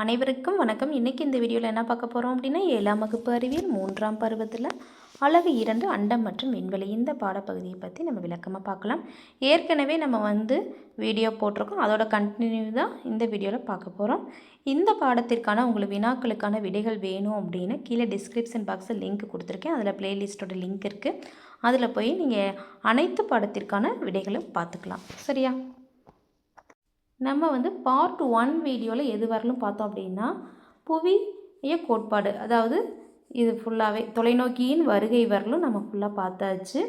அனைவருக்கும் வணக்கம். இன்றைக்கி இந்த வீடியோவில் என்ன பார்க்க போகிறோம் அப்படின்னா ஏழாம் வகுப்பு அறிவியல் மூன்றாம் பருவத்தில் அழகு இரண்டு அண்டம் மற்றும் விண்வெளி இந்த பாடப்பகுதியை பற்றி நம்ம விளக்கமாக பார்க்கலாம். ஏற்கனவே நம்ம வந்து வீடியோ போட்டிருக்கோம். அதோட கண்டினியூ தான் இந்த வீடியோவில் பார்க்க போகிறோம் இந்த பாடத்திற்கான உங்களுக்கு வினாக்களுக்கான விடைகள் வேணும் அப்படின்னு கீழே டிஸ்கிரிப்ஷன் பாக்ஸில் லிங்க் கொடுத்துருக்கேன். அதில் பிளேலிஸ்ட்டோட லிங்க் இருக்குது அதில் போய் நீங்கள் அனைத்து பாடத்திற்கான விடைகளும் பார்த்துக்கலாம். சரியா? நம்ம வந்து பார்ட் ஒன் வீடியோவில் எது வரலும் பார்த்தோம் அப்படின்னா புவிய கோட்பாடு. அதாவது இது ஃபுல்லாகவே தொலைநோக்கியின் வருகை வரலும் நம்ம ஃபுல்லாக பார்த்தாச்சு.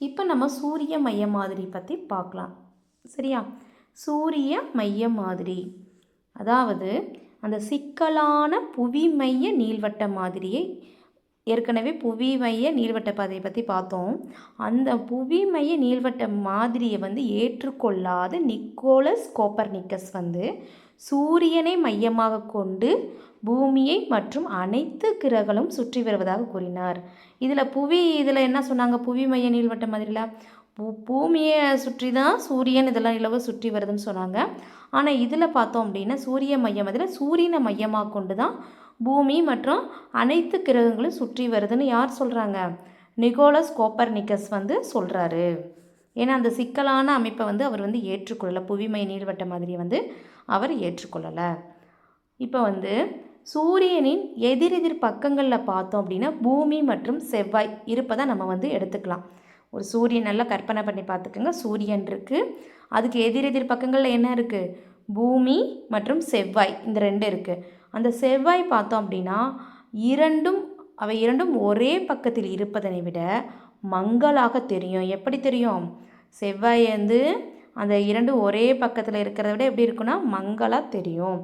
இப்போ நம்ம சூரிய மைய மாதிரி பற்றி பார்க்கலாம். சரியா? சூரிய மைய மாதிரி. அதாவது அந்த சிக்கலான புவி மைய நீள்வட்ட மாதிரியை ஏற்கனவே புவி மைய நீள்வட்ட பாதையை பற்றி பார்த்தோம். அந்த புவி மைய நீள்வட்ட மாதிரியை வந்து ஏற்றுக்கொள்ளாத நிக்கோலஸ் கோப்பர்னிக்கஸ் வந்து சூரியனை மையமாக கொண்டு பூமியை மற்றும் அனைத்து கிரகங்களும் சுற்றி வருவதாக கூறினார். இதில் புவி இதில் என்ன சொன்னாங்க? புவி மைய நீள்வட்ட மாதிரியில் பூ பூமியை சுற்றி தான் சூரியன் இதெல்லாம் நிலவு சுற்றி வருதுன்னு சொன்னாங்க. ஆனால் இதில் பார்த்தோம் அப்படின்னா சூரிய மையம் அதில் சூரியனை மையமாக கொண்டு தான் பூமி மற்றும் அனைத்து கிரகங்களும் சுற்றி வருதுன்னு யார் சொல்கிறாங்க நிகோலஸ் கோப்பர்னிக்கஸ் வந்து சொல்கிறாரு ஏன்னா அந்த சிக்கலான அமைப்பை வந்து அவர் வந்து ஏற்றுக்கொள்ளலை. புவிமை நீள்வட்ட மாதிரி வந்து அவர் ஏற்றுக்கொள்ளலை. இப்போ வந்து சூரியனின் எதிரெதிர் பக்கங்களில் பார்த்தோம் அப்படின்னா பூமி மற்றும் செவ்வாய் இருப்பதை நம்ம வந்து எடுத்துக்கலாம். ஒரு சூரியன் நல்லா கற்பனை பண்ணி பார்த்துக்கோங்க. சூரியன் இருக்குது அதுக்கு எதிரெதிர் பக்கங்களில் என்ன இருக்குது பூமி மற்றும் செவ்வாய். இந்த ரெண்டு இருக்குது அந்த செவ்வாய் பார்த்தோம் அப்படின்னா இரண்டும் அவை இரண்டும் ஒரே பக்கத்தில் இருப்பதனை விட மங்களாக தெரியும். எப்படி தெரியும்? செவ்வாய் வந்து அந்த இரண்டும் ஒரே பக்கத்தில் இருக்கிறத விட எப்படி இருக்குன்னா மங்களாக தெரியும்.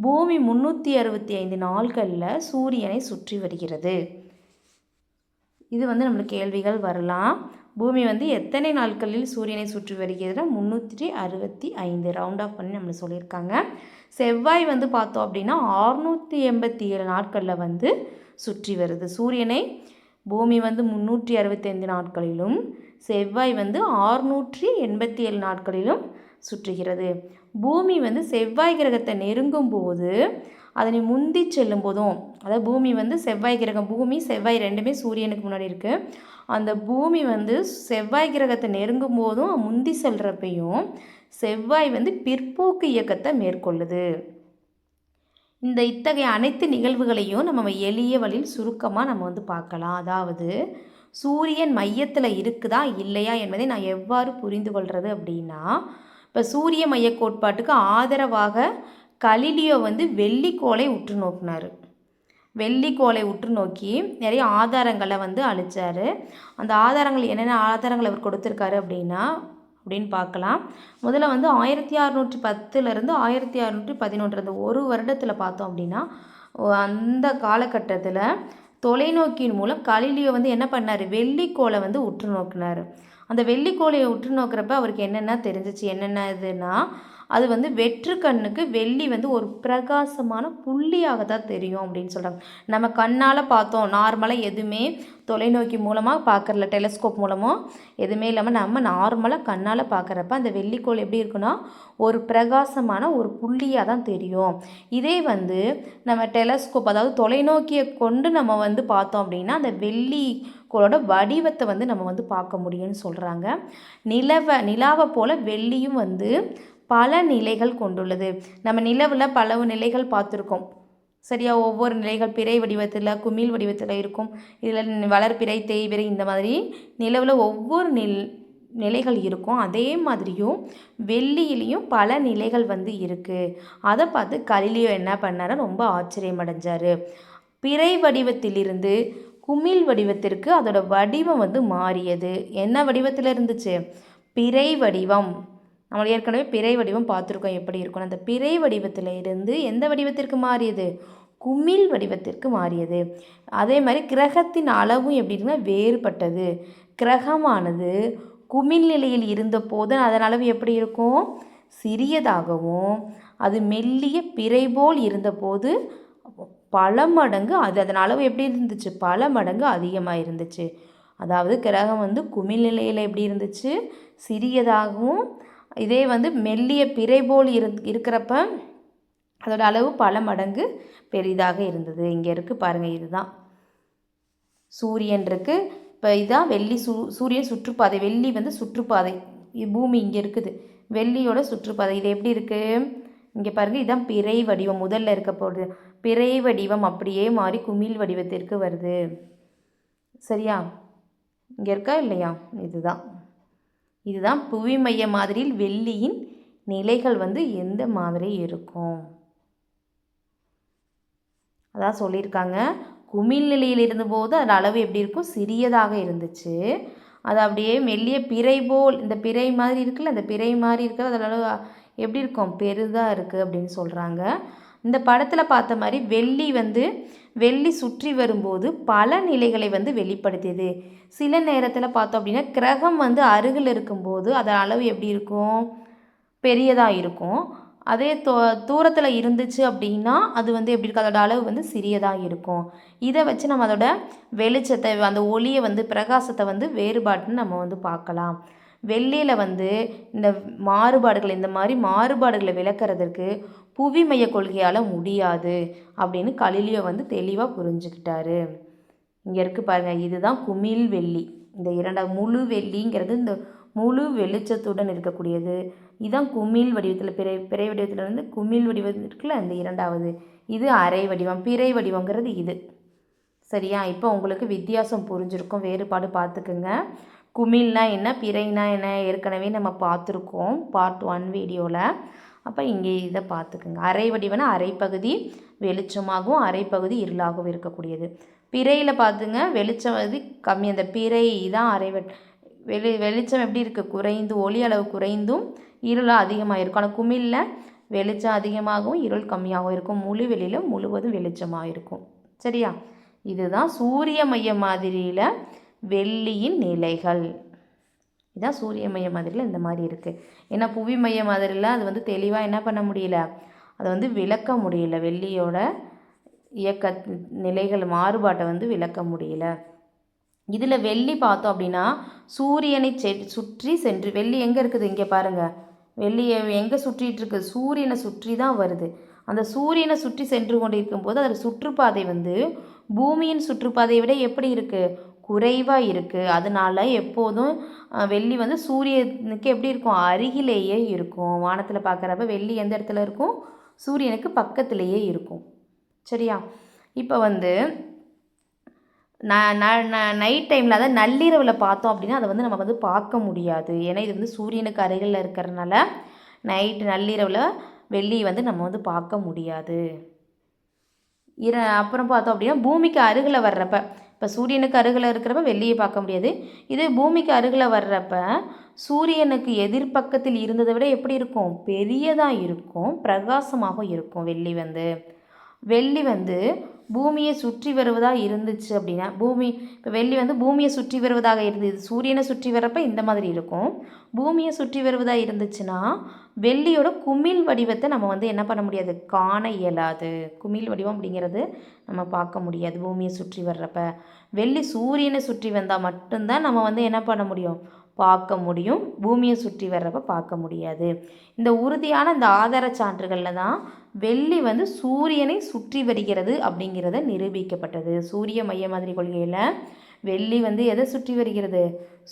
பூமி முந்நூற்றி அறுபத்தி ஐந்து நாள்களில் சூரியனை சுற்றி வருகிறது. இது வந்து நம்மளுக்கு கேள்விகள் வரலாம். பூமி வந்து எத்தனை நாட்களில் சூரியனை சுற்றி வருகிறதுனா முந்நூற்றி அறுபத்தி ஐந்து. ரவுண்ட் ஆஃப் பண்ணி நம்மளுக்கு சொல்லியிருக்காங்க. செவ்வாய் வந்து பார்த்தோம் அப்படின்னா ஆறுநூற்றி எண்பத்தி ஏழு நாட்களில் வந்து சுற்றி வருது. சூரியனை பூமி வந்து முந்நூற்றி அறுபத்தைந்து நாட்களிலும் செவ்வாய் வந்து ஆறுநூற்றி எண்பத்தி ஏழு நாட்களிலும் சுற்றுகிறது. பூமி வந்து செவ்வாய் கிரகத்தை நெருங்கும் போது அதனை முந்தி செல்லும் போதும் அதாவது பூமி வந்து செவ்வாய் கிரகம் பூமி செவ்வாய் ரெண்டுமே சூரியனுக்கு முன்னாடி இருக்குது அந்த பூமி வந்து செவ்வாய் கிரகத்தை நெருங்கும் போதும் முந்தி செல்கிறப்பையும் செவ்வாய் வந்து பிற்போக்கு இயக்கத்தை மேற்கொள்ளுது. இந்த இத்தகைய அனைத்து நிகழ்வுகளையும் நம்ம எளிய வழியில் சுருக்கமாக நம்ம வந்து பார்க்கலாம். அதாவது சூரியன் மையத்தில் இருக்குதா இல்லையா என்பதை நான் எவ்வாறு புரிந்து கொள்வது அப்படின்னா இப்போ சூரிய மைய கோட்பாட்டுக்கு ஆதரவாக கலிலியோ வந்து வெள்ளிக்கோளை உற்று நோக்கினார். வெள்ளிக்கோளை உற்று நோக்கி நிறைய ஆதாரங்களை வந்து அழிச்சார் அந்த ஆதாரங்கள் என்னென்ன ஆதாரங்கள் அவர் கொடுத்துருக்காரு அப்படின்னா அப்படின்னு பார்க்கலாம். முதல்ல வந்து ஆயிரத்தி அறநூற்றி பத்துலேருந்து ஆயிரத்தி அறநூற்றி பதினொன்று அந்த ஒரு வருடத்தில் பார்த்தோம் அப்படின்னா அந்த காலகட்டத்தில் தொலைநோக்கியின் மூலம் கலிலியோ வந்து என்ன பண்ணார்? வெள்ளிக்கோளை வந்து உற்று நோக்கினார். அந்த வெள்ளிக்கோளையை உற்று நோக்கிறப்ப அவருக்கு என்னென்ன தெரிஞ்சிச்சு? என்னென்ன இதுன்னா அது வந்து வெற்று கண்ணுக்கு வெள்ளி வந்து ஒரு பிரகாசமான புள்ளியாக தான் தெரியும் அப்படின்னு சொல்கிறாங்க நம்ம கண்ணால் பார்த்தோம். நார்மலாக எதுவுமே தொலைநோக்கி மூலமாக பார்க்குறல டெலஸ்கோப் மூலமோ எதுவுமே இல்லாமல் நம்ம நார்மலாக கண்ணால் பார்க்குறப்ப அந்த வெள்ளிக்கோள் எப்படி இருக்குன்னா ஒரு பிரகாசமான ஒரு புள்ளியாக தான் தெரியும். இதே வந்து நம்ம டெலஸ்கோப் அதாவது தொலைநோக்கியை கொண்டு நம்ம வந்து பார்த்தோம் அப்படின்னா அந்த வெள்ளி கோளோட வடிவத்தை வந்து நம்ம வந்து பார்க்க முடியும்னு சொல்கிறாங்க நிலவை நிலாவை போல் வெள்ளியும் வந்து பல நிலைகள் கொண்டுள்ளது. நம்ம நிலவில் பல நிலைகள் பார்த்துருக்கோம். சரியா? ஒவ்வொரு நிலைகள் பிறை வடிவத்தில் குமிழ் வடிவத்தில் இருக்கும். இதில் வளர்பிறை தேய்பிறை இந்த மாதிரி நிலவில் ஒவ்வொரு நில் நிலைகள் இருக்கும். அதே மாதிரியும் வெள்ளியிலையும் பல நிலைகள் வந்து இருக்குது அதை பார்த்து கலிலியோ என்ன பண்ணாரு? ரொம்ப ஆச்சரியம் அடைஞ்சார் பிறை வடிவத்திலிருந்து குமிழ் வடிவத்திற்கு அதோட வடிவம் வந்து மாறியது. என்ன வடிவத்தில் இருந்துச்சு? பிறை வடிவம். நம்ம ஏற்கனவே பிறை வடிவம் பார்த்துருக்கோம் எப்படி இருக்கும் அந்த பிறை வடிவத்தில் இருந்து எந்த வடிவத்திற்கு மாறியது? குமிழ் வடிவத்திற்கு மாறியது. அதே மாதிரி கிரகத்தின் அளவும் எப்படி இருக்குன்னா வேறுபட்டது. கிரகமானது குமிழ் நிலையில் இருந்தபோது அதன் அளவு எப்படி இருக்கும்? சிறியதாகவும் அது மெல்லிய பிறை போல் இருந்தபோது பல மடங்கு அது அதன் அளவு எப்படி இருந்துச்சு? பல மடங்கு அதிகமாக இருந்துச்சு. அதாவது கிரகம் வந்து குமிழ் நிலையில் எப்படி இருந்துச்சு? சிறியதாகவும் இதே வந்து மெல்லிய பிறை போல் இரு இருக்கிறப்ப அதோட அளவு பல மடங்கு பெரிதாக இருந்தது. இங்கே இருக்குது பாருங்கள் இதுதான். சூரியன் இருக்குது இப்போ இதுதான் வெள்ளி சூ சூரியன் சுற்றுப்பாதை வெள்ளி வந்து சுற்றுப்பாதை. பூமி இங்கே இருக்குது. வெள்ளியோட சுற்றுப்பாதை இது எப்படி இருக்குது இங்கே பாருங்கள் இதுதான் பிறை வடிவம். முதல்ல இருக்க போகுது பிறை வடிவம் அப்படியே மாறி குமிழ் வடிவத்திற்கு வருது. சரியா? இங்கே இருக்கா இல்லையா? இதுதான். இதுதான் புவி மைய மாதிரியில் வெள்ளியின் நிலைகள் வந்து எந்த மாதிரி இருக்கும்? அதான் சொல்லியிருக்காங்க. குமிழ் நிலையில் இருந்தபோது அதோட அளவு எப்படி இருக்கும்? சிறியதாக இருந்துச்சு. அது அப்படியே மெல்லிய பிறை போல் இந்த பிறை மாதிரி இருக்குல்ல இந்த பிறை மாதிரி இருக்கிற அதில் அளவு எப்படி இருக்கும்? பெரிதாக இருக்குது அப்படின்னு சொல்கிறாங்க இந்த படத்தில் பார்த்த மாதிரி வெள்ளி வந்து வெள்ளி சுற்றி வரும்போது பல நிலைகளை வந்து வெளிப்படுத்தியது. சில நேரத்தில் பார்த்தோம் அப்படின்னா கிரகம் வந்து அருகில் இருக்கும்போது அதன் அளவு எப்படி இருக்கும்? பெரியதாக இருக்கும். அதே தோ தூரத்தில் இருந்துச்சு அப்படின்னா அது வந்து எப்படி இருக்கும்? அதோட அளவு வந்து சிறியதாக இருக்கும். இதை வச்சு நம்ம அதோட வெளிச்சத்தை அந்த ஒளியை வந்து பிரகாசத்தை வந்து வேறுபாட்டுன்னு நம்ம வந்து பார்க்கலாம். வெள்ளியில் வந்து இந்த மாறுபாடுகள் இந்த மாதிரி மாறுபாடுகளை விளக்குறதற்கு புவி மைய கொள்கையால் முடியாது அப்படின்னு கலிலியோ வந்து தெளிவாக புரிஞ்சுக்கிட்டாரு. இங்கே இருக்குது பாருங்கள் இதுதான் குமிழ் வெள்ளி. இந்த இரண்டாவது முழு வெள்ளிங்கிறது இந்த முழு வெளிச்சத்துடன் இருக்கக்கூடியது. இதுதான் குமிழ் வடிவத்தில் பிறை பிறை வடிவத்தில் வந்து குமிழ் வடிவம் இருக்குல்ல இந்த இரண்டாவது. இது அரை வடிவம் பிறை வடிவங்கிறது இது. சரியா? இப்போ உங்களுக்கு வித்தியாசம் புரிஞ்சிருக்கும் வேறுபாடு பார்த்துக்குங்க. குமிழ்னா என்ன பிறைனா என்ன ஏற்கனவே நம்ம பார்த்துருக்கோம் பார்ட் ஒன் வீடியோவில் அப்போ இங்கே இதை பார்த்துக்குங்க. அரை வடிவனா அரைப்பகுதி வெளிச்சமாகவும் அரைப்பகுதி இருளாகவும் இருக்கக்கூடியது. பிறையில் பார்த்துங்க வெளிச்சம் வந்து கம்மி. அந்த பிறை தான் அரை வெளி வெளிச்சம் எப்படி இருக்குது குறைந்து ஒளி அளவு குறைந்தும் இருளாக அதிகமாக இருக்கும் ஆனால் குமிழில் வெளிச்சம் அதிகமாகவும் இருள் கம்மியாகவும் இருக்கும். முழு வெளியில் முழுவதும் வெளிச்சமாக இருக்கும் சரியா? இதுதான் சூரிய மைய மாதிரியில் வெள்ளியின் நிலைகள். இதான் சூரிய மைய மாதிரியில் இந்த மாதிரி இருக்குது ஏன்னா புவி மைய மாதிரியில் அது வந்து தெளிவாக என்ன பண்ண முடியல? அதை வந்து விளக்க முடியல. வெள்ளியோட இயக்க நிலைகள் மாறுபாட்டை வந்து விளக்க முடியல. இதில் வெள்ளி பார்த்தோம் அப்படின்னா சூரியனை செ சுற்றி சென்று வெள்ளி எங்கே இருக்குது? இங்கே பாருங்கள் வெள்ளி எங்கே சுற்றிட்டு இருக்கு? சூரியனை சுற்றி தான் வருது. அந்த சூரியனை சுற்றி சென்று கொண்டு இருக்கும்போது அதில் சுற்றுப்பாதை வந்து பூமியின் சுற்றுப்பாதையை விட எப்படி இருக்குது குறைவாக இருக்குது அதனால எப்போதும் வெள்ளி வந்து சூரியனுக்கு எப்படி இருக்கும்? அருகிலேயே இருக்கும். வானத்தில் பார்க்குறப்ப வெள்ளி எந்த இடத்துல இருக்கும்? சூரியனுக்கு பக்கத்திலேயே இருக்கும். சரியா? இப்போ வந்து நைட் டைமில் அதாவது நள்ளிரவில் பார்த்தோம் அப்படின்னா அதை வந்து நம்ம வந்து பார்க்க முடியாது. ஏன்னா இது வந்து சூரியனுக்கு அருகில் இருக்கிறனால நைட்டு நள்ளிரவில் வெள்ளியை வந்து நம்ம வந்து பார்க்க முடியாது. இர அப்புறம் பார்த்தோம் அப்படின்னா பூமிக்கு அருகில் வர்றப்ப இப்போ சூரியனுக்கு அருகில் இருக்கிறப்ப வெள்ளியை பார்க்க முடியாது. இது பூமிக்கு அருகில் வர்றப்ப சூரியனுக்கு எதிர்பக்கத்தில் இருந்ததை விட எப்படி இருக்கும்? பெரியதாக இருக்கும் பிரகாசமாக இருக்கும் வெள்ளி வந்து. வெள்ளி வந்து பூமியை சுற்றி வருவதாக இருந்துச்சு அப்படின்னா பூமி இப்போ வெள்ளி வந்து பூமியை சுற்றி வருவதாக இருந்தது. சூரியனை சுற்றி வர்றப்ப இந்த மாதிரி இருக்கும். பூமியை சுற்றி வருவதாக இருந்துச்சுன்னா வெள்ளியோட குமிழ் வடிவத்தை நம்ம வந்து என்ன பண்ண முடியாது? காண இயலாது. குமிழ் வடிவம் அப்படிங்கிறது நம்ம பார்க்க முடியாது பூமியை சுற்றி வர்றப்ப. வெள்ளி சூரியனை சுற்றி வந்தால் மட்டும்தான் நம்ம வந்து என்ன பண்ண முடியும்? பார்க்க முடியும். பூமியை சுற்றி வர்றப்ப பார்க்க முடியாது. இந்த உறுதியான இந்த ஆதார சான்றுகளில் தான் வெள்ளி வந்து சூரியனை சுற்றி வருகிறது அப்படிங்கிறத நிரூபிக்கப்பட்டது. சூரிய மைய மாதிரி கொள்கையில் வெள்ளி வந்து எதை சுற்றி வருகிறது?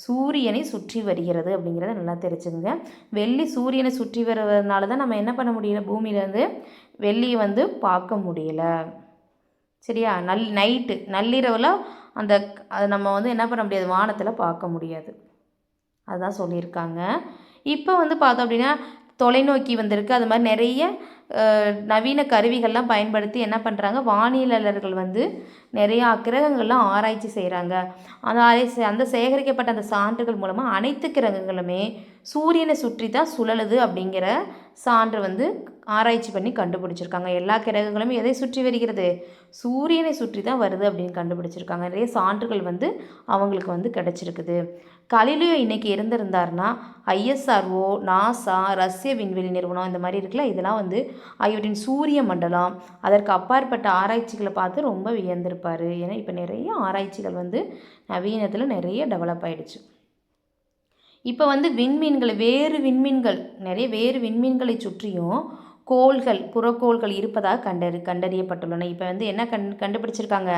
சூரியனை சுற்றி வருகிறது அப்படிங்கிறத நல்லா தெரிஞ்சுங்க வெள்ளி சூரியனை சுற்றி வருவதனால தான் நம்ம என்ன பண்ண முடியல? பூமியிலேருந்து வெள்ளியை வந்து பார்க்க முடியல. சரியா? நல் நைட்டு நள்ளிரவில் அந்த அதை நம்ம வந்து என்ன பண்ண முடியாது? வானத்தில் பார்க்க முடியாது. அதுதான் சொல்லியிருக்காங்க. இப்போ வந்து பார்த்தோம் அப்படின்னா தொலைநோக்கி வந்திருக்கு. அது மாதிரி நிறைய நவீன கருவிகள்லாம் பயன்படுத்தி என்ன பண்ணுறாங்க வானியலாளர்கள் வந்து நிறையா கிரகங்கள்லாம் ஆராய்ச்சி செய்கிறாங்க அந்த ஆராய்ச்சி அந்த சேகரிக்கப்பட்ட அந்த சான்றுகள் மூலமாக அனைத்து கிரகங்களுமே சூரியனை சுற்றி தான் சுழலுது அப்படிங்கிற சான்று வந்து ஆராய்ச்சி பண்ணி கண்டுபிடிச்சிருக்காங்க. எல்லா கிரகங்களும் எதை சுற்றி வருகிறது? சூரியனை சுற்றி தான் வருது அப்படின்னு கண்டுபிடிச்சிருக்காங்க. நிறைய சான்றுகள் வந்து அவங்களுக்கு வந்து கிடச்சிருக்குது. கலிலியோ இன்னைக்கு இருந்திருந்தாருன்னா ஐஎஸ்ஆர்ஓ நாசா ரஷ்ய விண்வெளி நிறுவனம் இந்த மாதிரி இருக்குல்ல இதெல்லாம் வந்து ஆகியவற்றின் சூரிய மண்டலம் அதற்கு அப்பாற்பட்ட ஆராய்ச்சிகளை பார்த்து ரொம்ப வியந்திருப்பார். ஏன்னா இப்போ நிறைய ஆராய்ச்சிகள் வந்து நவீனத்தில் நிறைய டெவலப் ஆகிடுச்சு இப்போ வந்து விண்மீன்கள் வேறு விண்மீன்கள் நிறைய வேறு விண்மீன்களை சுற்றியும் கோள்கள் புறக்கோள்கள் இருப்பதாக கண்டறி கண்டறியப்பட்டுள்ளன. இப்போ வந்து என்ன கண் கண்டுபிடிச்சிருக்காங்க?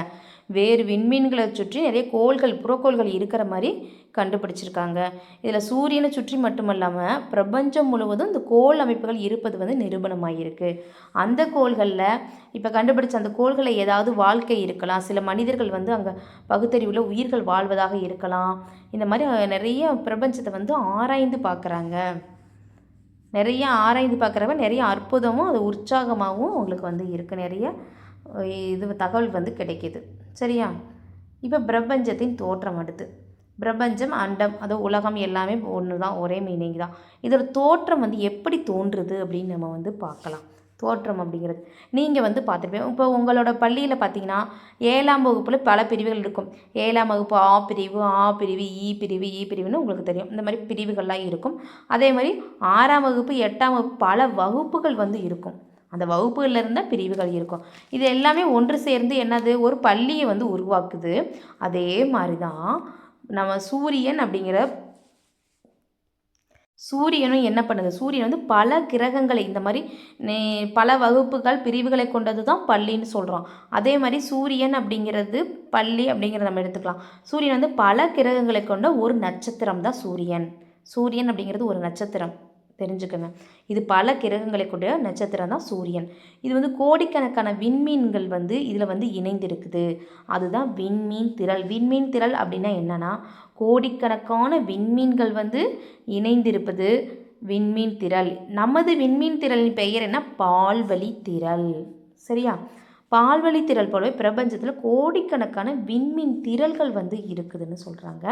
வேறு விண்மீன்களை சுற்றி நிறைய கோள்கள் புறக்கோள்கள் இருக்கிற மாதிரி கண்டுபிடிச்சிருக்காங்க. இதில் சூரியனை சுற்றி மட்டுமல்லாமல் பிரபஞ்சம் முழுவதும் இந்த கோள் அமைப்புகள் இருப்பது வந்து நிரூபணமாகிருக்கு அந்த கோள்களில் இப்போ கண்டுபிடிச்ச அந்த கோள்களில் ஏதாவது வாழ்க்கை இருக்கலாம். சில மனிதர்கள் வந்து அங்கே பகுத்தறிவுள்ள உயிர்கள் வாழ்வதாக இருக்கலாம். இந்த மாதிரி நிறைய பிரபஞ்சத்தை வந்து ஆராய்ந்து பார்க்குறாங்க. நிறைய ஆராய்ந்து பார்க்குறப்ப நிறைய அற்புதமும் அது உற்சாகமாகவும் உங்களுக்கு வந்து இருக்குது நிறைய இது தகவல் வந்து கிடைக்கிது. சரியா? இப்போ பிரபஞ்சத்தின் தோற்றம் அடுத்து. பிரபஞ்சம் அண்டம் அது உலகம் எல்லாமே ஒன்று தான் ஒரே மீனிங் தான். இதோட தோற்றம் வந்து எப்படி தோன்றுது அப்படின்னு நம்ம வந்து பார்க்கலாம். தோற்றம் அப்படிங்கிறது. நீங்கள் வந்து பார்த்துருப்பீங்க. இப்போ உங்களோட பள்ளியில் பார்த்தீங்கன்னா ஏழாம் வகுப்பில் பல பிரிவுகள் இருக்கும். ஏழாம் வகுப்பு ஆ பிரிவு ஆ பிரிவு இ பிரிவு இ பிரிவுன்னு உங்களுக்கு தெரியும். இந்த மாதிரி பிரிவுகள்லாம் இருக்கும். அதே மாதிரி ஆறாம் வகுப்பு எட்டாம் வகுப்பு பல வகுப்புகள் வந்து இருக்கும். அந்த வகுப்புகளில் இருந்தால் பிரிவுகள் இருக்கும். இது எல்லாமே ஒன்று சேர்ந்து என்னது? ஒரு பள்ளியை வந்து உருவாக்குது. அதே மாதிரி தான் நம்ம சூரியன் அப்படிங்கிற சூரியனும் என்ன பண்ணுது? சூரியன் வந்து பல கிரகங்களை இந்த மாதிரி பல வகுப்புகள் பிரிவுகளை கொண்டது தான் பள்ளின்னு சொல்கிறோம் அதே மாதிரி சூரியன் அப்படிங்கிறது பள்ளி அப்படிங்கிறத நம்ம எடுத்துக்கலாம். சூரியன் வந்து பல கிரகங்களை கொண்ட ஒரு நட்சத்திரம் தான் சூரியன். சூரியன் அப்படிங்கிறது ஒரு நட்சத்திரம். தெரிஞ்சுக்கங்க. இது பல கிரகங்களை கொண்ட நட்சத்திரம் தான் சூரியன். இது வந்து கோடிக்கணக்கான விண்மீன்கள் வந்து இதில் வந்து இணைந்திருக்குது. அதுதான் விண்மீன் திரள். விண்மீன் திரள் அப்படின்னா என்னென்னா கோடிக்கணக்கான விண்மீன்கள் வந்து இணைந்திருப்பது விண்மீன் திரள். நமது விண்மீன் திரளின் பெயர் என்ன? பால்வழி திரள். சரியா? பால்வழி திரள் போலவே பிரபஞ்சத்தில் கோடிக்கணக்கான விண்மீன் திரள்கள் வந்து இருக்குதுன்னு சொல்கிறாங்க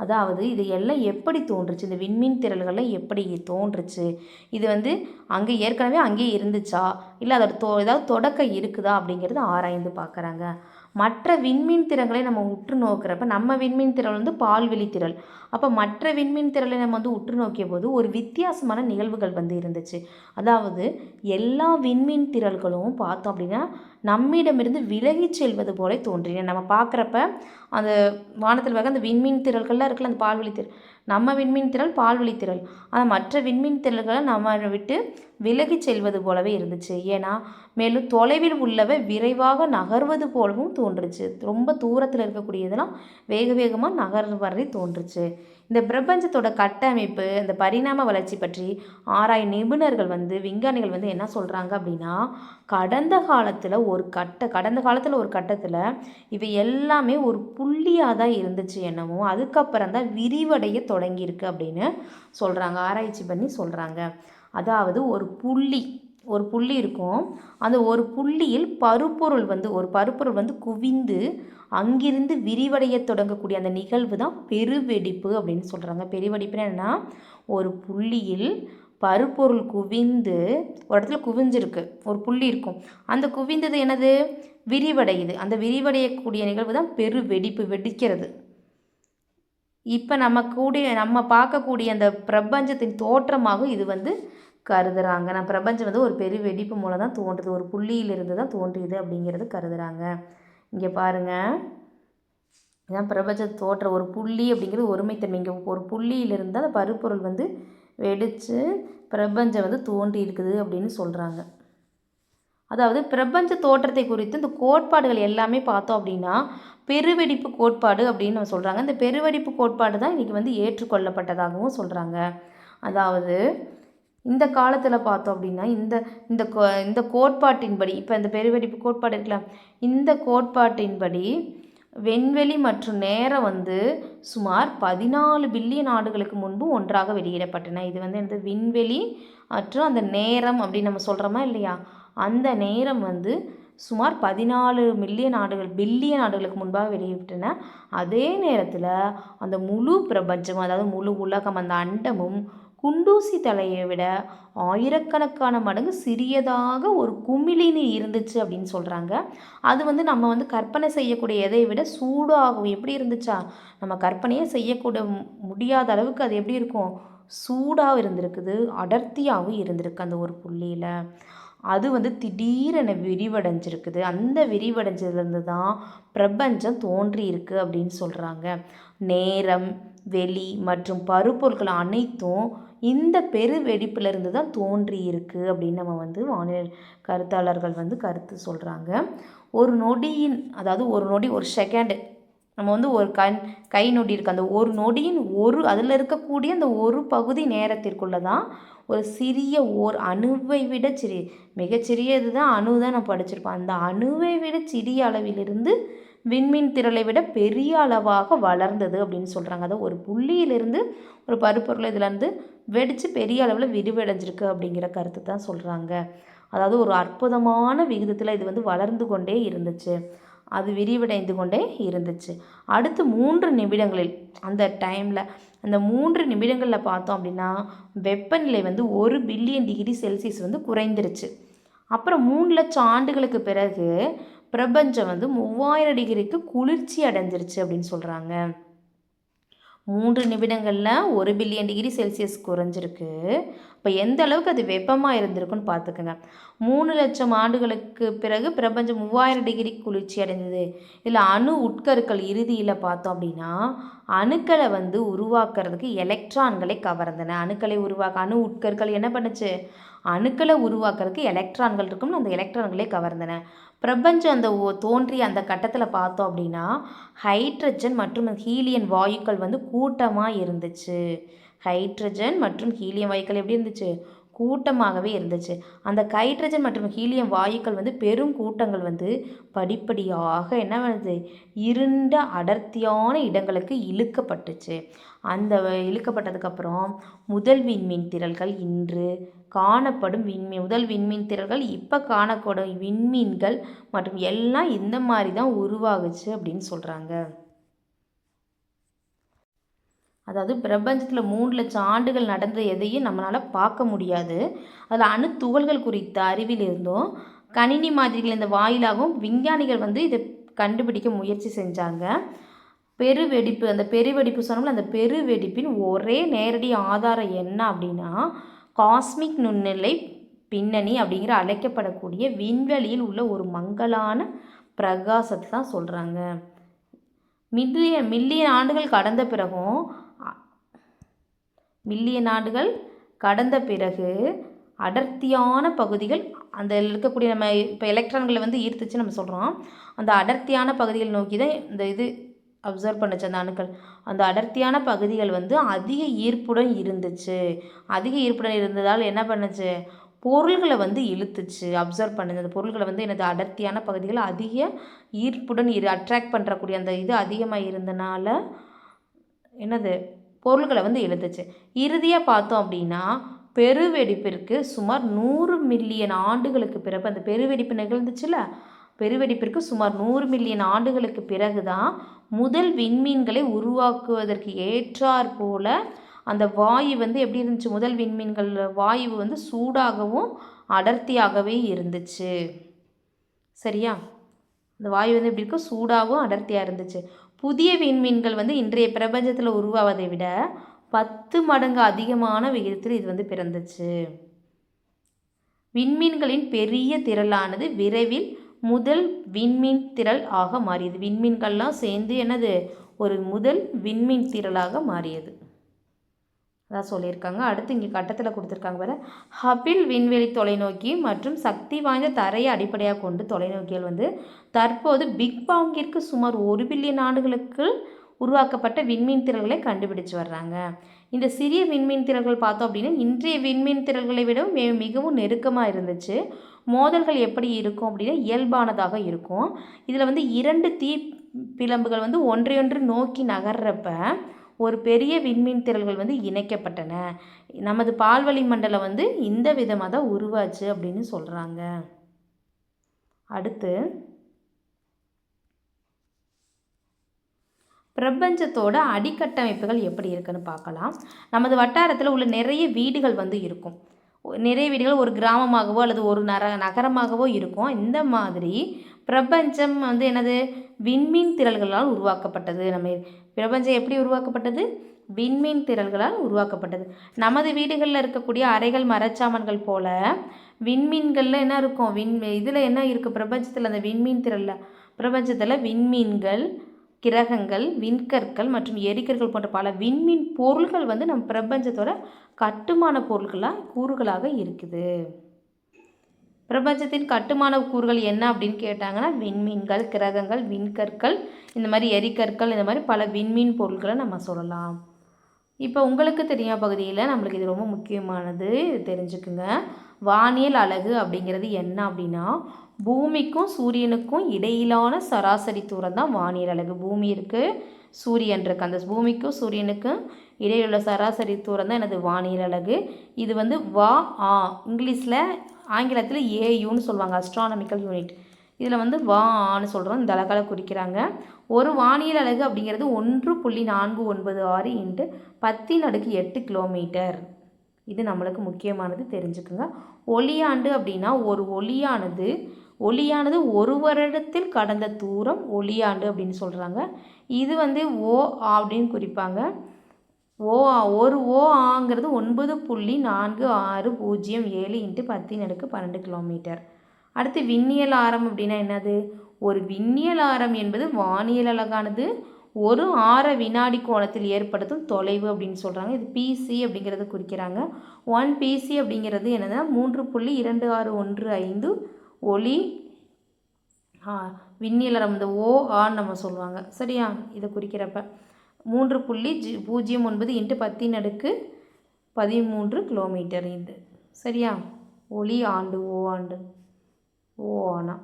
அதாவது இது எல்லாம் எப்படி தோன்றுச்சு? இந்த விண்மீன் திரள்கள்லாம் எப்படி தோன்றுச்சு? இது வந்து அங்கே ஏற்கனவே அங்கேயே இருந்துச்சா? இல்லை அதோட தொ ஏதாவது தொடக்கம் இருக்குதா அப்படிங்கிறது ஆராய்ந்து பார்க்குறாங்க. மற்ற விண்மீன் திறல்களை நம்ம உற்று நோக்கிறப்ப நம்ம விண்மீன் திறல் வந்து பால்வெளி திரள் அப்போ மற்ற விண்மீன் திரளை நம்ம வந்து உற்று நோக்கிய போது ஒரு வித்தியாசமான நிகழ்வுகள் வந்து இருந்துச்சு. அதாவது எல்லா விண்மீன் திரள்களும் பார்த்தோம் அப்படின்னா நம்மிடமிருந்து விலகிச் செல்வது போல தோன்றின. நம்ம பார்க்குறப்ப அந்த வானத்தில் வகை அந்த விண்மீன் திரள்கள்லாம் இருக்குல்ல அந்த பால்வெளி திரள் நம்ம விண்மீன் திரள் பால்வழி திரள். ஆனால் மற்ற விண்மீன் திரள்களை நம்ம விட்டு விலகிச் செல்வது போலவே இருந்துச்சு. ஏன்னா மேலும் தொலைவில் உள்ளவை விரைவாக நகர்வது போலவும் தோன்றுச்சு. ரொம்ப தூரத்தில் இருக்கக்கூடியதெல்லாம் வேக வேகமாக நகர்வதை தோன்றுச்சு. இந்த பிரபஞ்சத்தோட கட்டமைப்பு இந்த பரிணாம வளர்ச்சி பற்றி ஆராய் நிபுணர்கள் வந்து விஞ்ஞானிகள் வந்து என்ன சொல்கிறாங்க அப்படின்னா கடந்த காலத்தில் ஒரு கட்ட கடந்த காலத்தில் ஒரு கட்டத்தில் இவை எல்லாமே ஒரு புள்ளியாக தான் இருந்துச்சு என்னமோ அதுக்கப்புறம் தான் விரிவடைய தொடங்கியிருக்கு அப்படின்னு சொல்கிறாங்க ஆராய்ச்சி பண்ணி சொல்கிறாங்க அதாவது ஒரு புள்ளி. ஒரு புள்ளி இருக்கும். அந்த ஒரு புள்ளியில் பருப்பொருள் வந்து ஒரு பருப்பொருள் வந்து குவிந்து அங்கிருந்து விரிவடைய தொடங்கக்கூடிய அந்த நிகழ்வு தான் பெருவெடிப்பு அப்படின்னு சொல்கிறாங்க பெருவெடிப்புனா என்னென்னா ஒரு புள்ளியில் பருப்பொருள் குவிந்து ஒரு இடத்துல குவிஞ்சிருக்கு ஒரு புள்ளி இருக்கும். அந்த குவிந்தது என்னது? விரிவடையுது. அந்த விரிவடையக்கூடிய நிகழ்வு தான் பெரு வெடிப்பு வெடிக்கிறது. இப்போ நம்ம கூடிய நம்ம பார்க்கக்கூடிய அந்த பிரபஞ்சத்தின் தோற்றமாக இது வந்து கருதுகிறாங்க நான் பிரபஞ்சம் வந்து ஒரு பெரிய வெடிப்பு மூலம் தான் தோன்றுது. ஒரு புள்ளியிலிருந்து தான் தோன்றியது அப்படிங்கிறது கருதுகிறாங்க இங்கே பாருங்கள் இதான் பிரபஞ்ச தோற்ற ஒரு புள்ளி அப்படிங்கிறது ஒருமைத்தன்மை. இங்கே ஒரு புள்ளியிலிருந்து அந்த பருப்பொருள் வந்து வெடித்து பிரபஞ்சம் வந்து தோன்றி இருக்குது அப்படின்னு சொல்கிறாங்க அதாவது பிரபஞ்ச தோற்றத்தை குறித்து இந்த கோட்பாடுகள் எல்லாமே பார்த்தோம் அப்படின்னா பெருவெடிப்பு கோட்பாடு அப்படின்னு நம்ம சொல்கிறாங்க இந்த பெருவெடிப்பு கோட்பாடு தான் இன்றைக்கி வந்து ஏற்றுக்கொள்ளப்பட்டதாகவும் சொல்கிறாங்க அதாவது இந்த காலத்தில் பார்த்தோம் அப்படின்னா இந்த இந்த கோ இந்த கோட்பாட்டின்படி இப்போ இந்த பெருவெடிப்பு கோட்பாடு இருக்குல்ல இந்த கோட்பாட்டின்படி வெண்வெளி மற்றும் நேரம் வந்து சுமார் பதினாலு பில்லியன் ஆண்டுகளுக்கு முன்பு ஒன்றாக வெளியிடப்பட்டன. இது வந்து என்னது? விண்வெளி மற்றும் அந்த நேரம் அப்படின்னு நம்ம சொல்கிறோமா இல்லையா? அந்த நேரம் வந்து சுமார் பதினாலு மில்லியன் ஆண்டுகள் பில்லியன் ஆண்டுகளுக்கு முன்பாக வெளியிட்டன அதே நேரத்தில் அந்த முழு பிரபஞ்சம் அதாவது முழு உலகம் அந்த அண்டமும் குண்டூசி தலையை விட ஆயிரக்கணக்கான மடங்கு சிறியதாக ஒரு குமிழினி இருந்துச்சு அப்படின்னு சொல்கிறாங்க அது வந்து நம்ம வந்து கற்பனை செய்யக்கூடிய எதை விட சூடாகும். எப்படி இருந்துச்சா? நம்ம கற்பனையே செய்யக்கூட முடியாத அளவுக்கு அது எப்படி இருக்கும்? சூடாக இருந்திருக்குது. அடர்த்தியாகவும் இருந்திருக்கு அந்த ஒரு புள்ளியில். அது வந்து திடீரென விரிவடைஞ்சிருக்குது. அந்த விரிவடைஞ்சதுலேருந்து தான் பிரபஞ்சம் தோன்றியிருக்கு அப்படின்னு சொல்கிறாங்க நேரம் வெளி மற்றும் பருப்பொருட்கள் அனைத்தும் இந்த பெரு வெடிப்பிலிருந்து தான் தோன்றி இருக்கு அப்படின்னு நம்ம வந்து வானிலை கருத்தாளர்கள் வந்து கருத்து சொல்கிறாங்க ஒரு நொடியின் அதாவது ஒரு நொடி ஒரு செகண்டு நம்ம வந்து ஒரு கண் கை நொடி இருக்குது அந்த ஒரு நொடியின் ஒரு அதில் இருக்கக்கூடிய அந்த ஒரு பகுதி நேரத்திற்குள்ளே தான் ஒரு சிறிய ஓர் அணுவை விட சிறிய மிகச்சிறியது தான் அணு தான் நான் படிச்சிருப்பேன். அந்த அணுவை விட சிறிய அளவிலிருந்து விண்மீன் திரளை விட பெரிய அளவாக வளர்ந்தது அப்படின்னு சொல்கிறாங்க அதாவது ஒரு புள்ளியிலிருந்து ஒரு பருப்பொருள் இதுலேருந்து வெடித்து பெரிய அளவில் விரிவடைஞ்சிருக்கு அப்படிங்கிற கருத்து தான் சொல்கிறாங்க அதாவது ஒரு அற்புதமான விகிதத்தில் இது வந்து வளர்ந்து கொண்டே இருந்துச்சு. அது விரிவடைந்து கொண்டே இருந்துச்சு. அடுத்து மூன்று நிமிடங்களில் அந்த டைமில் அந்த மூன்று நிமிடங்களில் பார்த்தோம் அப்படின்னா வெப்பநிலை வந்து ஒரு பில்லியன் டிகிரி செல்சியஸ் வந்து குறைந்துருச்சு. அப்புறம் மூணு லட்சம் ஆண்டுகளுக்கு பிறகு பிரபஞ்சம் வந்து மூவாயிரம் டிகிரிக்கு குளிர்ச்சி அடைஞ்சிருச்சு அப்படின்னு சொல்கிறாங்க மூன்று நிமிடங்களில் ஒரு பில்லியன் டிகிரி செல்சியஸ் குறைஞ்சிருக்கு. இப்போ எந்த அளவுக்கு அது வெப்பமாக இருந்திருக்குன்னு பார்த்துக்கோங்க. மூணு லட்சம் ஆண்டுகளுக்கு பிறகு பிரபஞ்சம் மூவாயிரம் டிகிரி குளிர்ச்சி அடைந்தது. இதில் அணு உட்கருக்கள் இறுதியில் பார்த்தோம் அப்படின்னா அணுக்களை வந்து உருவாக்குறதுக்கு எலக்ட்ரான்களை கவர்ந்தன. அணுக்களை உருவாக்க அணு உட்கருக்கள் என்ன பண்ணுச்சு? அணுக்களை உருவாக்குறதுக்கு எலக்ட்ரான்கள் இருக்கும்னு அந்த எலக்ட்ரான்களே கவர்ந்தன. பிரபஞ்சம் அந்த ஓ- தோன்றிய அந்த கட்டத்தில் பார்த்தோம் அப்படின்னா ஹைட்ரஜன் மற்றும் ஹீலியன் வாயுக்கள் வந்து கூட்டமாக இருந்துச்சு. ஹைட்ரஜன் மற்றும் ஹீலியம் வாயுக்கள் எப்படி இருந்துச்சு? கூட்டமாகவே இருந்துச்சு. அந்த ஹைட்ரஜன் மற்றும் ஹீலியம் வாயுக்கள் வந்து பெரும் கூட்டங்கள் வந்து படிப்படியாக என்ன பண்ணுது? இருண்ட அடர்த்தியான இடங்களுக்கு இழுக்கப்பட்டுச்சு. அந்த வ- இழுக்கப்பட்டதுக்கப்புறம் முதல் விண்மீன் திரள்கள் இன்று காணப்படும் விண்மீன் முதல் விண்மீன் திரள்கள் இப்போ காணப்படும் விண்மீன்கள் மற்றும் எல்லாம் இந்த மாதிரி தான் உருவாகுச்சு அப்படின்னு சொல்கிறாங்க அதாவது பிரபஞ்சத்தில் மூணு லட்சம் ஆண்டுகள் நடந்த எதையும் நம்மளால் பார்க்க முடியாது. அதில் அணு துகள்கள் குறித்த அறிவில் இருந்தும். கணினி மாதிரிகள் இந்த வாயிலாகவும் விஞ்ஞானிகள் வந்து இதை கண்டுபிடிக்க முயற்சி செஞ்சாங்க. பெருவெடிப்பு அந்த பெருவெடிப்பு சொன்னோம்ல அந்த பெருவெடிப்பின் ஒரே நேரடி ஆதாரம் என்ன அப்படின்னா காஸ்மிக் நுண்ணெல்லை பின்னணி அப்படிங்கிற அழைக்கப்படக்கூடிய விண்வெளியில் உள்ள ஒரு மங்கலான பிரகாசத்தை தான் சொல்கிறாங்க மில்லியன் மில்லியன் ஆண்டுகள் கடந்த பிறகும் மில்லியன் ஆண்டுகள் கடந்த பிறகு அடர்த்தியான பகுதிகள் அந்த இருக்கக்கூடிய நம்ம இப்போ எலக்ட்ரான்களை வந்து ஈர்த்துச்சு நம்ம சொல்கிறோம் அந்த அடர்த்தியான பகுதிகள் நோக்கி தான் இந்த இது அப்சர்வ் பண்ணுச்சு அந்த அணுக்கள். அந்த அடர்த்தியான பகுதிகள் வந்து அதிக ஈர்ப்புடன் இருந்துச்சு. அதிக ஈர்ப்புடன் இருந்ததால் என்ன பண்ணுச்சு? பொருள்களை வந்து இழுத்துச்சு அப்சர்வ் பண்ணுது அந்த பொருள்களை வந்து எனது அடர்த்தியான பகுதிகள் அதிக ஈர்ப்புடன் இரு அட்ராக்ட் பண்ணுறக்கூடிய அந்த இது அதிகமாக இருந்தனால என்னது? பொருள்களை வந்து எழுந்துச்சு இறுதியாக பார்த்தோம் அப்படின்னா பெருவெடிப்பிற்கு சுமார் நூறு மில்லியன் ஆண்டுகளுக்கு பிறகு அந்த பெருவெடிப்பு நிகழ்ந்துச்சுல? பெருவெடிப்பிற்கு சுமார் நூறு மில்லியன் ஆண்டுகளுக்கு பிறகு தான் முதல் விண்மீன்களை உருவாக்குவதற்கு ஏற்றாற் போல அந்த வாயு வந்து எப்படி இருந்துச்சு? முதல் விண்மீன்கள் வாயு வந்து சூடாகவும் அடர்த்தியாகவே இருந்துச்சு. சரியா? அந்த வாயு வந்து எப்படி இருக்கும் சூடாகவும் அடர்த்தியாக இருந்துச்சு. புதிய விண்மீன்கள் வந்து இன்றைய பிரபஞ்சத்தில் உருவாவதை விட பத்து மடங்கு அதிகமான விகிதத்தில் இது வந்து பிறந்துச்சு. விண்மீன்களின் பெரிய திரளானது விரைவில் முதல் விண்மீன் திரள் ஆக மாறியது. விண்மீன்கள்லாம் சேர்ந்து என்னது? ஒரு முதல் விண்மீன் திரளாக மாறியது. அதான் சொல்லியிருக்காங்க. அடுத்து இங்கே கட்டத்தில் கொடுத்துருக்காங்க பாரு ஹபில் விண்வெளி தொலைநோக்கி மற்றும் சக்தி வாய்ந்த தரையை அடிப்படையாக கொண்டு தொலைநோக்கிகள் வந்து தற்போது பிக் பாங்கிற்கு சுமார் ஒரு பில்லியன் ஆண்டுகளுக்கு உருவாக்கப்பட்ட விண்மீன் திரள்களை கண்டுபிடிச்சு வர்றாங்க. இந்த சிறிய விண்மீன் திரள்கள் பார்த்தோம் அப்படின்னா இன்றைய விண்மீன் திரள்களை விட மிகவும் நெருக்கமாக இருந்துச்சு. மோதல்கள் எப்படி இருக்கும் அப்படின்னா இயல்பானதாக இருக்கும். இதில் வந்து இரண்டு தீ பிழம்புகள் வந்து ஒன்றையொன்று நோக்கி நகர்றப்ப ஒரு பெரிய விண்மீன் திரள்கள் வந்து இணைக்கப்பட்டன. நமது பால்வழி மண்டலம் வந்து இந்த விதமாக தான் உருவாச்சு அப்படின்னு சொல்கிறாங்க அடுத்து பிரபஞ்சத்தோட அடிக்கட்டமைப்புகள் எப்படி இருக்குன்னு பார்க்கலாம். நமது வட்டாரத்தில் உள்ள நிறைய வீடுகள் வந்து இருக்கும். நிறைய வீடுகள் ஒரு கிராமமாகவோ அல்லது ஒரு நர நகரமாகவோ இருக்கும். இந்த மாதிரி பிரபஞ்சம் வந்து என்னது? விண்மீன் திரள்களால் உருவாக்கப்பட்டது. நம்ம பிரபஞ்சம் எப்படி உருவாக்கப்பட்டது? விண்மீன் திரள்களால் உருவாக்கப்பட்டது. நமது வீடுகளில் இருக்கக்கூடிய அறைகள் மரச்சாமான்கள் போல விண்மீன்களில் என்ன இருக்கும்? விண் இதில் என்ன இருக்குது பிரபஞ்சத்தில் அந்த விண்மீன் திரளில் பிரபஞ்சத்தில் விண்மீன்கள் கிரகங்கள் விண்கற்கள் மற்றும் எரிக்கற்கள் போன்ற பல விண்மீன் பொருள்கள் வந்து நம் பிரபஞ்சத்தோட கட்டுமான பொருட்களாக கூறுகளாக இருக்குது. பிரபஞ்சத்தின் கட்டுமான கூறுகள் என்ன அப்படின்னு கேட்டாங்கன்னா விண்மீன்கள் கிரகங்கள் விண்கற்கள் இந்த மாதிரி எரிக்கற்கள் இந்த மாதிரி பல விண்மீன் பொருட்களை நம்ம சொல்லலாம். இப்போ உங்களுக்கு தெரியாத பகுதியில் நம்மளுக்கு இது ரொம்ப முக்கியமானது தெரிஞ்சுக்குங்க. வானியல் அலகு அப்படிங்கிறது என்ன அப்படின்னா பூமிக்கும் சூரியனுக்கும் இடையிலான சராசரி தூரம் தான் வானியல் அழகு. பூமி இருக்குது சூரியன் இருக்கு. அந்த பூமிக்கும் சூரியனுக்கும் இடையிலுள்ள சராசரி தூரம் தான் எனது வானியல் அலகு இது வந்து வா ஆ இங்கிலீஷில் ஆங்கிலத்தில் ஏயுன்னு சொல்லுவாங்க அஸ்ட்ரானமிக்கல் யூனிட் இதில் வந்து வா ஆன்னு சொல்கிறோம் இந்த அழகால் குறிக்கிறாங்க. ஒரு வானியல் அலகு அப்படிங்கிறது ஒன்று புள்ளி நான்கு ஒன்பது ஆறு இன்ட்டு பத்தின் அடுக்கு எட்டு கிலோமீட்டர் இது நம்மளுக்கு முக்கியமானது தெரிஞ்சுக்குங்க. ஒளியாண்டு அப்படின்னா ஒரு ஒளியானது ஒளியானது ஒரு வருடத்தில் கடந்த தூரம் ஒளியாண்டு அப்படின்னு சொல்கிறாங்க இது வந்து ஓ அப்படின்னு குறிப்பாங்க. ஓ ஆ ஒரு ஓ ஆங்கிறது ஒன்பது புள்ளி நான்கு ஆறு பூஜ்ஜியம் ஏழு இன்ட்டு பத்தின் அடுக்கு பன்னெண்டு கிலோமீட்டர். அடுத்து விண்ணியல் ஆரம் அப்படின்னா என்னது? ஒரு விண்ணியல் ஆரம் என்பது வானியல் அழகானது. ஒரு ஆற வினாடி கோணத்தில் ஏற்படுத்தும் தொலைவு அப்படின்னு சொல்கிறாங்க இது பிசி அப்படிங்கிறத குறிக்கிறாங்க. ஒன் பிசி அப்படிங்கிறது என்னதுன்னா மூன்று புள்ளி இரண்டு ஆறு ஒன்று ஐந்து ஒளி விண்ணியலரம் இந்த ஓ ஆன்னு நம்ம சொல்லுவாங்க. சரியா? இதை குறிக்கிறப்ப. மூன்று புள்ளி ஜி பூஜ்ஜியம் ஒன்பது இன்ட்டு பத்தின் அடுக்கு பதிமூன்று கிலோமீட்டர் இது சரியா? ஒளி ஆண்டு ஓ ஆண்டு. ஓ ஆனா.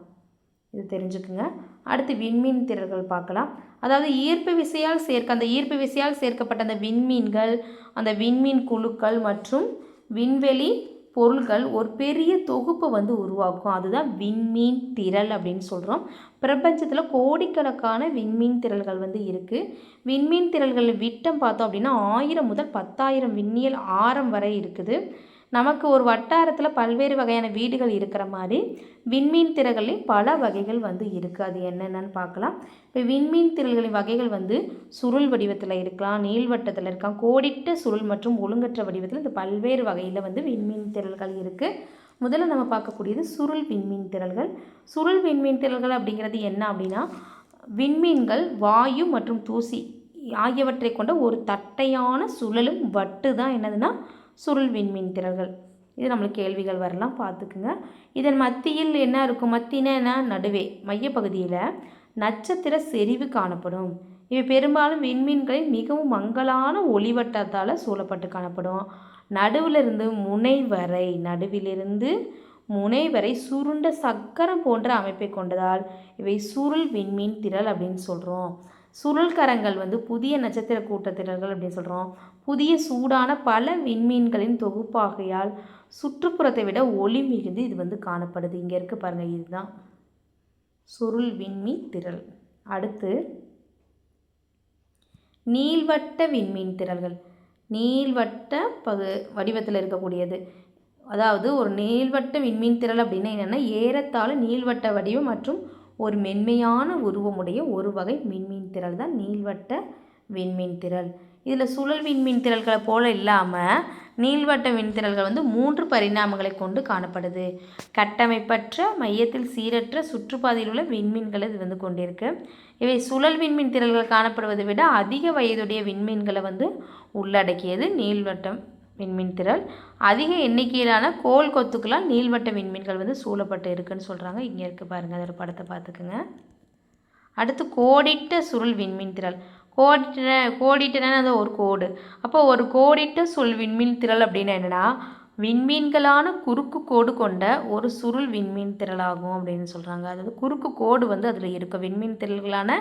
இது தெரிஞ்சுக்குங்க. அடுத்து விண்மீன் திரள்கள் பார்க்கலாம். அதாவது ஈர்ப்பு விசையால் சேர்க்க அந்த ஈர்ப்பு விசையால் சேர்க்கப்பட்ட அந்த விண்மீன்கள் அந்த விண்மீன் குழுக்கள் மற்றும் விண்வெளி பொருள்கள் ஒரு பெரிய தொகுப்பை வந்து உருவாக்கும். அதுதான் விண்மீன் திரள் அப்படின்னு சொல்கிறோம் பிரபஞ்சத்தில் கோடிக்கணக்கான விண்மீன் திரள்கள் வந்து இருக்குது விண்மீன் திரள்கள் விட்டம் பார்த்தோம் அப்படின்னா ஆயிரம் முதல் பத்தாயிரம் விண்ணியல் ஆரம் வரை இருக்குது. நமக்கு ஒரு வட்டாரத்தில் பல்வேறு வகையான வீடுகள் இருக்கிற மாதிரி விண்மீன் திரள்களில் பல வகைகள் வந்து இருக்குது அது என்னென்னு பார்க்கலாம். இப்போ விண்மீன் திரள்களின் வகைகள் வந்து சுருள் வடிவத்தில் இருக்கலாம் நீள்வட்டத்தில் இருக்கலாம் கோடிட்ட சுருள் மற்றும் ஒழுங்கற்ற வடிவத்தில் இந்த பல்வேறு வகையில் வந்து விண்மீன் திரள்கள் இருக்குது முதல்ல நம்ம பார்க்கக்கூடியது சுருள் விண்மீன் திரள்கள் சுருள் விண்மீன் திரள்கள் அப்படிங்கிறது என்ன அப்படின்னா விண்மீன்கள் வாயு மற்றும் தூசி ஆகியவற்றை கொண்ட ஒரு தட்டையான சுழலும் வட்டு தான் என்னதுன்னா சுருள் விண்மீன் திரள்கள். இது நம்மளுக்கு கேள்விகள் வரலாம் பார்த்துக்குங்க. இதன் மத்தியில் என்ன இருக்கும்? மத்தினா நடுவே. மையப்பகுதியில் நட்சத்திர செறிவு காணப்படும். இவை பெரும்பாலும் விண்மீன்களில் மிகவும் மங்கலான ஒளிவட்டத்தால் சூழப்பட்டு காணப்படும். நடுவிலிருந்து முனை வரை நடுவிலிருந்து முனை வரை சுருண்ட சக்கரம் போன்ற அமைப்பை கொண்டதால் இவை சுருள் விண்மீன் திரள் அப்படின்னு சொல்கிறோம் சுருள்கரங்கள் வந்து புதிய நட்சத்திர கூட்டத்திரர்கள் அப்படின்னு சொல்கிறோம் புதிய சூடான பல விண்மீன்களின் தொகுப்பாகையால் சுற்றுப்புறத்தை விட ஒளி மிகுந்து இது வந்து காணப்படுது. இங்கே இருக்க பாருங்கள் இதுதான். சுருள் விண்மீன் திரள். அடுத்து நீள்வட்ட விண்மீன் திரள்கள். நீள்வட்ட பகு வடிவத்தில் இருக்கக்கூடியது. அதாவது ஒரு நீள்வட்ட விண்மீன் திரள் அப்படின்னா என்னென்னா ஏறத்தாழ நீள்வட்ட வடிவம் மற்றும் ஒரு மென்மையான உருவமுடைய ஒரு வகை விண்மீன் திரள் தான் நீள்வட்ட விண்மீன் திரள். இதில் சுழல் விண்மீன் திரள்களை போல இல்லாமல் நீள்வட்ட விண்திரள்கள் வந்து மூன்று பரிணாமங்களை கொண்டு காணப்படுது. கட்டமைப்பற்ற மையத்தில் சீரற்ற சுற்றுப்பாதையில் உள்ள விண்மீன்களை இது வந்து கொண்டிருக்கு. இவை சுழல் விண்மீன் திரள்கள் காணப்படுவதை விட அதிக வயதுடைய விண்மீன்களை வந்து உள்ளடக்கியது நீள்வட்டம். விண்மீன் திரள் அதிக எண்ணிக்கையிலான கோல் கொத்துக்களால் நீள்வட்ட விண்மீன்கள் வந்து சூழப்பட்டு இருக்குன்னு சொல்கிறாங்க இங்கே இருக்குது பாருங்கள் அதோட படத்தை பார்த்துக்குங்க. அடுத்து கோடிட்ட சுருள் விண்மீன் திரள் கோடிட்ட கோடிட்டனா அது ஒரு கோடு. அப்போ ஒரு கோடிட்ட சுருள் விண்மீன் திரள் அப்படின்னா என்னென்னா விண்மீன்களான குறுக்கு கோடு கொண்ட ஒரு சுருள் விண்மீன் திரளாகும் அப்படின்னு சொல்கிறாங்க அதாவது குறுக்கு கோடு வந்து அதில் இருக்கும். விண்மீன் திரள்களான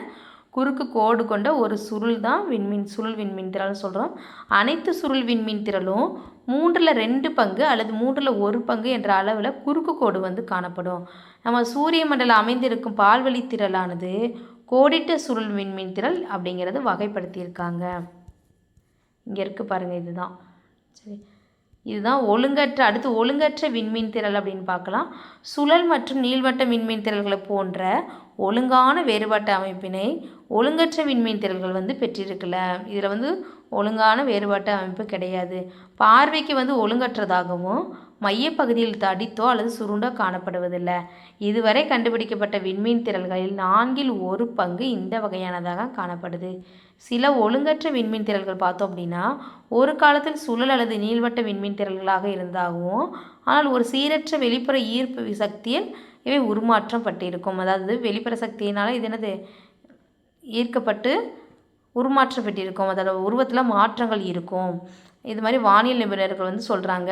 குறுக்கு கோடு கொண்ட ஒரு சுருள் தான் விண்மீன் சுருள் விண்மீன் திரள்னு சொல்கிறோம் அனைத்து சுருள் விண்மீன் திரளும் மூன்றில் ரெண்டு பங்கு அல்லது மூன்றில் ஒரு பங்கு என்ற அளவில் குறுக்கு கோடு வந்து காணப்படும். நம்ம சூரிய மண்டலம் அமைந்திருக்கும் பால்வழி திரளானது கோடிட்ட சுருள் விண்மீன் திரள் அப்படிங்கிறது வகைப்படுத்தியிருக்காங்க. இங்கே இருக்குது பாருங்கள் இதுதான். சரி. இதுதான் ஒழுங்கற்ற அடுத்து ஒழுங்கற்ற விண்மீன் திரள் அப்படின்னு பார்க்கலாம். சுழல் மற்றும் நீள்வட்ட விண்மீன் திரள்களை போன்ற ஒழுங்கான வேறுபாட்டு அமைப்பினை ஒழுங்கற்ற விண்மீன் திரள்கள் வந்து பெற்றிருக்கல. இதில் வந்து ஒழுங்கான வேறுபாட்டு அமைப்பு கிடையாது. பார்வைக்கு வந்து ஒழுங்கற்றதாகவும் மையப்பகுதியில் தடித்தோ அல்லது சுருண்டோ காணப்படுவதில்லை. இதுவரை கண்டுபிடிக்கப்பட்ட விண்மீன் திரள்களில் நான்கில் ஒரு பங்கு இந்த வகையானதாக காணப்படுது. சில ஒழுங்கற்ற விண்மீன் திரள்கள் பார்த்தோம் அப்படின்னா ஒரு காலத்தில் சுழல் அல்லது நீள்வட்ட விண்மீன் திரள்களாக இருந்தாகவும் ஆனால் ஒரு சீரற்ற வெளிப்புற ஈர்ப்பு சக்தியில் இவை உருமாற்றம் பட்டிருக்கும். அதாவது வெளிப்புற சக்தியினால் இது என்னது? ஈர்க்கப்பட்டு உருமாற்றப்பட்டிருக்கும் அதோட உருவத்தில் மாற்றங்கள் இருக்கும். இது மாதிரி வானியல் நிபுணர்கள் வந்து சொல்கிறாங்க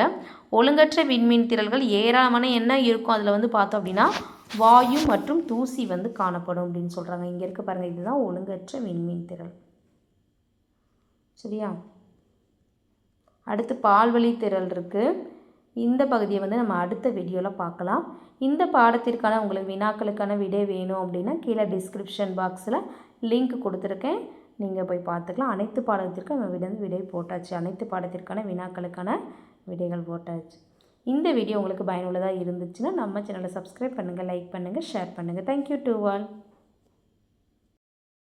ஒழுங்கற்ற விண்மீன் திரள்கள் ஏராளமான என்ன இருக்கும்? அதில் வந்து பார்த்தோம் அப்படின்னா வாயு மற்றும் தூசி வந்து காணப்படும் அப்படின்னு சொல்கிறாங்க இங்கே இருக்க பாருங்கள் இதுதான் ஒழுங்கற்ற விண்மீன் திரள். சரியா? அடுத்து பால்வழி திரள் இருக்குது இந்த பகுதியை வந்து நம்ம அடுத்த வீடியோவில் பார்க்கலாம். இந்த பாடத்திற்கான உங்களுக்கு வினாக்களுக்கான விடை வேணும் அப்படின்னா கீழே டிஸ்கிரிப்ஷன் பாக்ஸில் லிங்க் கொடுத்துருக்கேன். நீங்கள் போய் பார்த்துக்கலாம். அனைத்து பாடத்திற்கும் நம்ம விட விடை போட்டாச்சு. அனைத்து பாடத்திற்கான வினாக்களுக்கான விடைகள் போட்டாச்சு. இந்த வீடியோ உங்களுக்கு பயனுள்ளதாக இருந்துச்சுன்னா நம்ம சேனலை சப்ஸ்கிரைப் பண்ணுங்கள் லைக் பண்ணுங்கள் ஷேர் பண்ணுங்கள் தேங்க்யூ டு ஆல்